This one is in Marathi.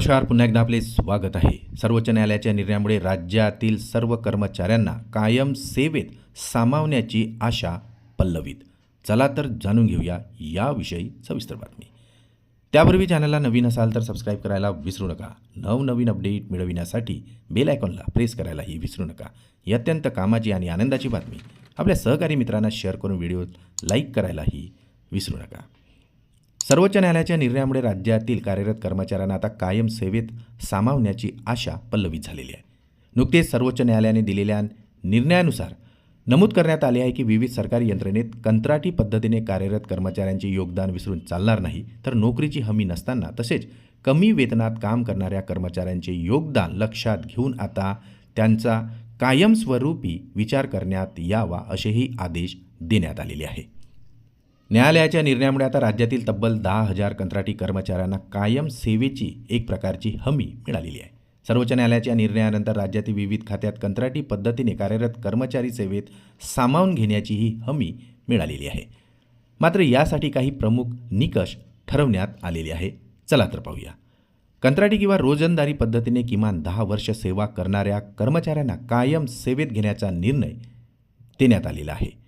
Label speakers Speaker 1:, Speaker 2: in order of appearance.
Speaker 1: नमस्कार पुन्हा एकदा आपले स्वागत आहे. सर्वोच्च न्यायालयाच्या निर्णयामुळे राज्यातील सर्व कर्मचाऱ्यांना कायम सेवेत सामावण्याची आशा पल्लवीत. चला तर जाणून घेऊया याविषयी सविस्तर बातमी. त्यापूर्वी चॅनलला नवीन असाल तर सबस्क्राईब करायला विसरू नका. नवनवीन अपडेट मिळविण्यासाठी बेल आयकॉनला प्रेस करायलाही विसरू नका. ही अत्यंत कामाची आणि आनंदाची बातमी. आपल्या सहकारी मित्रांना शेअर करून व्हिडिओ लाईक करायलाही विसरू नका. सर्वोच्च न्यायालयाच्या निर्णयामुळे राज्यातील कार्यरत कर्मचाऱ्यांना आता कायम सेवेत सामावण्याची आशा पल्लवित झालेली आहे. नुकतेच सर्वोच्च न्यायालयाने दिलेल्या निर्णयानुसार नमूद करण्यात आले आहे की विविध सरकारी यंत्रणेत कंत्राटी पद्धतीने कार्यरत कर्मचाऱ्यांचे योगदान विसरून चालणार नाही तर नोकरीची हमी नसताना तसेच कमी वेतनात काम करणाऱ्या कर्मचाऱ्यांचे योगदान लक्षात घेऊन आता त्यांचा कायमस्वरूपी विचार करण्यात यावा असेही आदेश देण्यात आलेले आहे. न्यायालयाच्या निर्णयामुळे आता राज्यातील तब्बल दहा हजार कंत्राटी कर्मचाऱ्यांना कायम सेवेची एक प्रकारची हमी मिळालेली आहे. सर्वोच्च न्यायालयाच्या निर्णयानंतर राज्यातील विविध खात्यात कंत्राटी पद्धतीने कार्यरत कर्मचारी सेवेत सामावून घेण्याची ही हमी मिळालेली आहे. मात्र यासाठी काही प्रमुख निकष ठरवण्यात आलेले आहे. चला तर पाहूया. कंत्राटी किंवा रोजंदारी पद्धतीने किमान दहा वर्ष सेवा करणाऱ्या कर्मचाऱ्यांना कायम सेवेत घेण्याचा निर्णय देण्यात आलेला आहे.